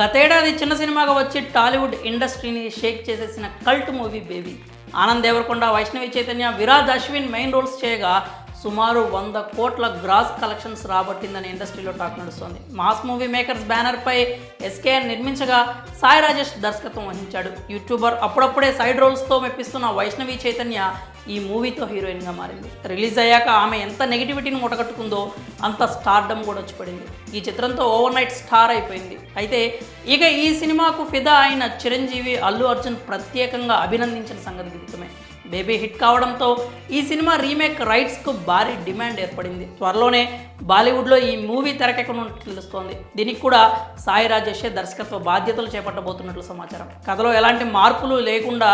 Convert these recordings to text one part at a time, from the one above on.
గతేడాది చిన్న సినిమాగా వచ్చి టాలీవుడ్ ఇండస్ట్రీని షేక్ చేసేసిన cult movie baby. Anand Deverakonda Vaishnavi Chaitanya Viraj Ashwin main roles చేయగా సుమారు వంద కోట్ల గ్రాస్ కలెక్షన్స్ రాబట్టిందని ఇండస్ట్రీలో టాక్ నడుస్తోంది. మాస్ మూవీ మేకర్స్ బ్యానర్పై ఎస్కేఎన్ నిర్మించగా సాయి రాజేష్ దర్శకత్వం వహించాడు. యూట్యూబర్ అప్పుడప్పుడే సైడ్ రోల్స్తో మెప్పిస్తున్న వైష్ణవి చైతన్య ఈ మూవీతో హీరోయిన్గా మారింది. రిలీజ్ అయ్యాక ఆమె ఎంత నెగిటివిటీని మూటగట్టుకుందో అంత స్టార్డమ్ కూడా వచ్చి పడింది ఈ చిత్రంతో ఓవర్ నైట్ స్టార్ అయిపోయింది. అయితే ఇక ఈ సినిమాకు ఫిదా అయిన చిరంజీవి అల్లు అర్జున్ ప్రత్యేకంగా అభినందించిన సంగతి విదితమే బేబీ హిట్ కావడంతో ఈ సినిమా రీమేక్ రైట్స్కు భారీ డిమాండ్ ఏర్పడింది. త్వరలోనే బాలీవుడ్లో ఈ మూవీ తెరకెక్కనున్నట్లు తెలుస్తోంది. దీనికి కూడా సాయి రాజేషే దర్శకత్వ బాధ్యతలు చేపట్టబోతున్నట్లు సమాచారం. కథలో ఎలాంటి మార్పులు లేకుండా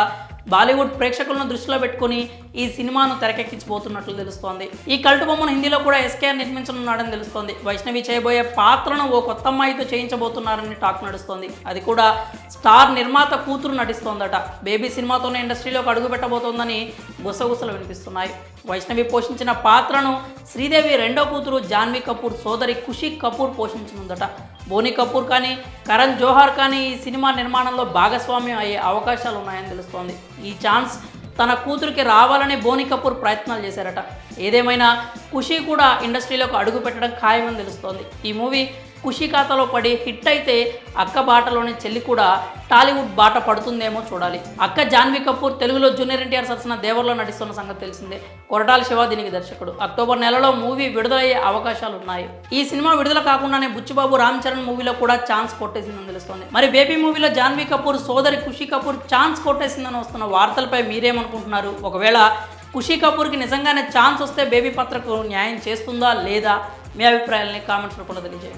బాలీవుడ్ ప్రేక్షకులను దృష్టిలో పెట్టుకుని ఈ సినిమాను తెరకెక్కించబోతున్నట్లు తెలుస్తోంది. ఈ కల్టు బొమ్మను హిందీలో కూడా ఎస్కేఆర్ నిర్మించనున్నాడని తెలుస్తోంది. వైష్ణవి చేయబోయే పాత్రను ఓ కొత్త అమ్మాయితో చేయించబోతున్నారని టాక్ నడుస్తోంది. అది కూడా స్టార్ నిర్మాత కూతురు నటిస్తోందట. బేబీ సినిమాతోనే ఇండస్ట్రీలోకి అడుగు పెట్టబోతోందని గుసగుసలు వినిపిస్తున్నాయి. వైష్ణవి పోషించిన పాత్రను శ్రీదేవి రెండో కూతురు జాన్వీ కపూర్ సోదరి ఖుషి కపూర్ పోషించనుందట. బోని కపూర్ కానీ కరణ్ జోహార్ కానీ ఈ సినిమా నిర్మాణంలో భాగస్వామ్యం అయ్యే అవకాశాలు ఉన్నాయని తెలుస్తోంది. ఈ ఛాన్స్ తన కూతురికి రావాలని బోని కపూర్ ప్రయత్నాలు చేశారట. ఏదేమైనా ఖుషి కూడా ఇండస్ట్రీలోకి అడుగు పెట్టడం ఖాయమని తెలుస్తోంది. ఈ మూవీ ఖుషి ఖాతాలో పడి హిట్ అయితే అక్క బాటలోని చెల్లి కూడా టాలీవుడ్ బాట పడుతుందేమో చూడాలి. అక్క జాన్వీ కపూర్ తెలుగులో జూనియర్ ఎన్టీఆర్ సరసన దేవర్లో నటిస్తున్న సంగతి తెలిసిందే. కొరటాల శివ దీనికి దర్శకుడు. అక్టోబర్ నెలలో మూవీ విడుదలయ్యే అవకాశాలు ఉన్నాయి. ఈ సినిమా విడుదల కాకుండానే బుచ్చిబాబు రామ్ చరణ్ మూవీలో కూడా ఛాన్స్ కొట్టేసిందని తెలుస్తోంది. మరి బేబీ మూవీలో జాన్వీ కపూర్ సోదరి ఖుషి కపూర్ ఛాన్స్ కొట్టేసిందని వస్తున్న వార్తలపై మీరేమనుకుంటున్నారు? ఒకవేళ ఖుషి కపూర్కి నిజంగానే ఛాన్స్ వస్తే బేబీ పత్రకు న్యాయం చేస్తుందా లేదా? మీ అభిప్రాయాలని కామెంట్స్ రూపంలో తెలియజేయండి.